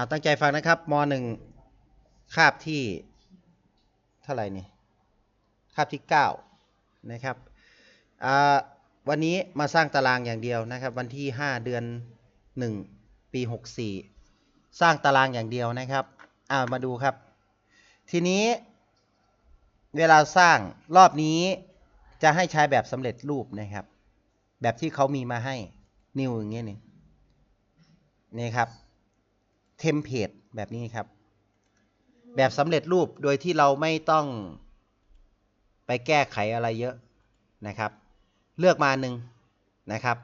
อ่าตั้งใจฟังนะครับมหนึ่งคาบที่เท่าไหร่นี่คาบที่เก้านะครับวันนี้มาสร้างตารางอย่างเดียวนะครับ วันที่ห้าเดือนหนึ่งปีหกสี่สร้างตารางอย่างเดียวนะครับอ่ามาดูครับ ทีนี้เวลาสร้างรอบนี้จะให้ใช้แบบสำเร็จรูปนะครับ แบบที่เขามีมาให้นิวอย่างเงี้ยนี่นี่ครับ เทมเพลตแบบนี้ครับ แบบสำเร็จรูปโดยที่เราไม่ต้องไปแก้ไขอะไรเยอะนะครับ เลือกมาหนึ่งนะครับ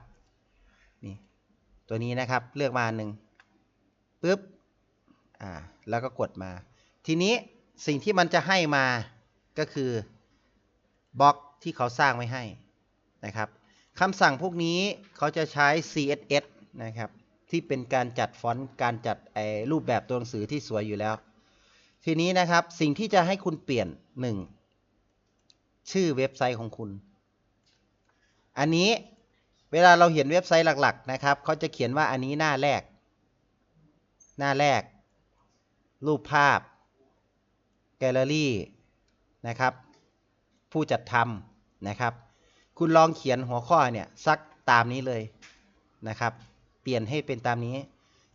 นี่ตัวนี้นะครับเลือกมาหนึ่งปุ๊บอ่าแล้วก็กดมา ทีนี้สิ่งที่มันจะให้มาก็คือบล็อกที่เขาสร้างไว้ให้นะครับคำสั่งพวกนี้เขาจะใช้ CSS นะครับ ที่เป็นการจัดฟอนต์การจัดไอ้รูปแบบตัวหนังสือที่สวยอยู่แล้ว ทีนี้นะครับสิ่งที่จะให้คุณเปลี่ยน 1. ชื่อเว็บไซต์ของคุณ อันนี้เวลาเราเห็นเว็บไซต์หลัก ๆ นะครับเขาจะเขียนว่าอันนี้หน้าแรก หน้าแรก รูปภาพ แกลเลอรี่นะครับ ผู้จัดทำนะครับ คุณลองเขียนหัวข้อเนี่ยซักตามนี้เลยนะครับ ปลี่ยนให้เป็นตามนี้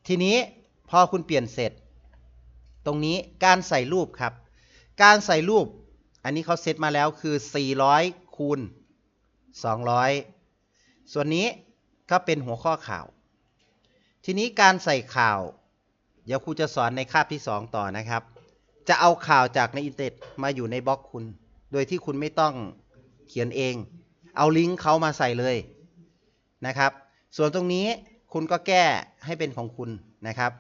ทีนี้พอคุณเปลี่ยนเสร็จ ตรงนี้การใส่รูปครับ การใส่รูป อันนี้เขาเซตมาแล้วคือ 400 คูณ 200 ส่วนนี้ก็เป็นหัวข้อข่าว ทีนี้การใส่ข่าว เดี๋ยวครูจะสอนในคาบที่ 2 ต่อนะครับ จะเอาข่าวจากในอินเทอร์เน็ตมาอยู่ในบล็อกคุณ โดยที่คุณไม่ต้องเขียนเอง เอาลิงก์เขามาใส่เลยนะครับ ส่วนตรงนี้ คุณก็แก้ให้เป็นของคุณนะครับ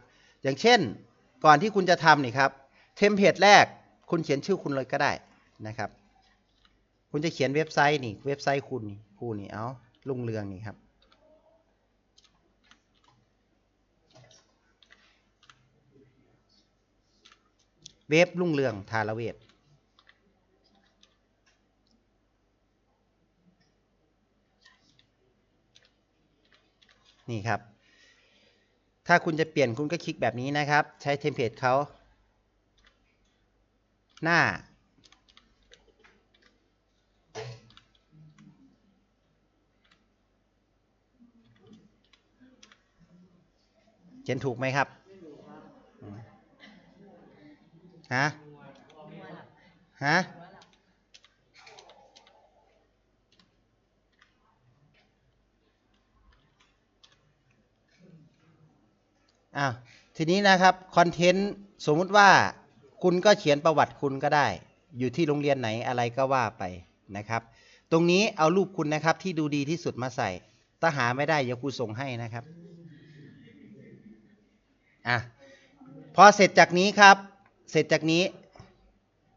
อย่างเช่นก่อนที่คุณจะทำนี่ครับเทมเพลตแรกคุณเขียนชื่อคุณเลยก็ได้นะครับ คุณจะเขียนเว็บไซต์นี่เว็บไซต์คุณคูนี่เอาลุงเรืองนี่ครับเว็บลุงเรืองทาราเวท นี่ครับ ถ้าคุณจะเปลี่ยนคุณก็คลิกแบบนี้นะครับ ใช้เทมเพลตเขาหน้า เขียนถูกไหมครับฮะฮะ อ้าวทีนี้นะครับคอนเทนต์สมมุติว่าคุณก็เขียนประวัติคุณก็ได้ อยู่ที่โรงเรียนไหนอะไรก็ว่าไปนะครับ ตรงนี้เอารูปคุณนะครับที่ดูดีที่สุดมาใส่ ถ้าหาไม่ได้เดี๋ยวครูส่งให้นะครับอะพอเสร็จจากนี้ครับ เสร็จจากนี้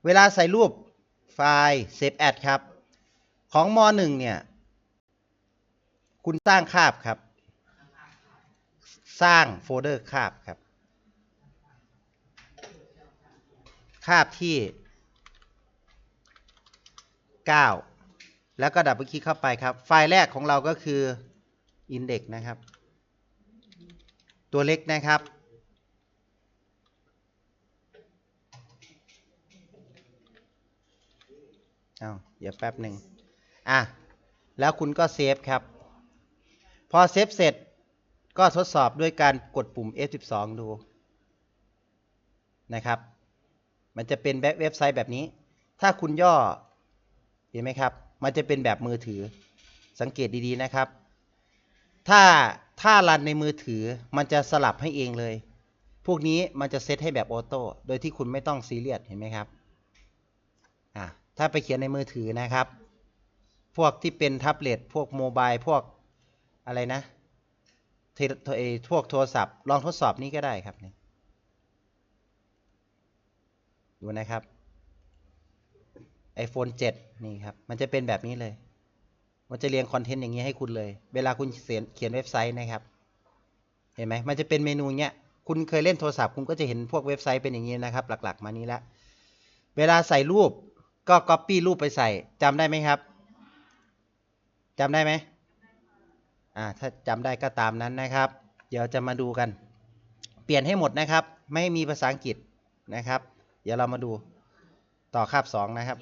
เวลาใส่รูปไฟล์เซฟแอดครับ ของม .1 เนี่ย คุณสร้างคาบครับ สร้างโฟลเดอร์คาบครับ คาบที่ 9 แล้วก็ดับเบิลคลิกเข้าไปครับ ไฟล์แรกของเราก็คือ Index นะครับ ตัวเล็กนะครับ เอาเดี๋ยวแป๊บหนึ่งอะ แล้วคุณก็เซฟครับ พอเซฟเสร็จ ก็ทดสอบด้วยการกดปุ่ม F12 ดูนะครับ มันจะเป็นเว็บไซต์แบบนี้ ถ้าคุณย่อ เห็นไหมครับ มันจะเป็นแบบมือถือ สังเกตดีๆนะครับ ถ้าถ้ารันในมือถือ มันจะสลับให้เองเลย พวกนี้มันจะเซตให้แบบออโต้ โดยที่คุณไม่ต้องซีเรียส เห็นไหมครับ อะถ้าไปเขียนในมือถือนะครับ พวกที่เป็นแท็บเล็ต พวกโมบาย พวกอะไรนะ ทเอพวกโทรศัพท์ ลองทดสอบนี้ก็ได้ครับนี่ดูนะครับ iPhone 7 นี่ครับ มันจะเป็นแบบนี้เลย มันจะเรียงคอนเทนต์อย่างนี้ให้คุณเลย เวลาคุณเขียนเขียนเว็บไซต์นะครับ เห็นไหมมันจะเป็นเมนูเนี้ย คุณเคยเล่นโทรศัพท์ คุณก็จะเห็นพวกเว็บไซต์เป็นอย่างนี้นะครับ หลักๆ มานี้ละ เวลาใส่รูปก็ Copy รูปไปใส่จำได้ไหมครับจำได้ไหม อ่าถ้าจำได้ก็ตามนั้นนะครับ เดี๋ยวจะมาดูกัน เปลี่ยนให้หมดนะครับ ไม่มีภาษาอังกฤษนะครับ เดี๋ยวเรามาดูต่อคาบสองนะครับ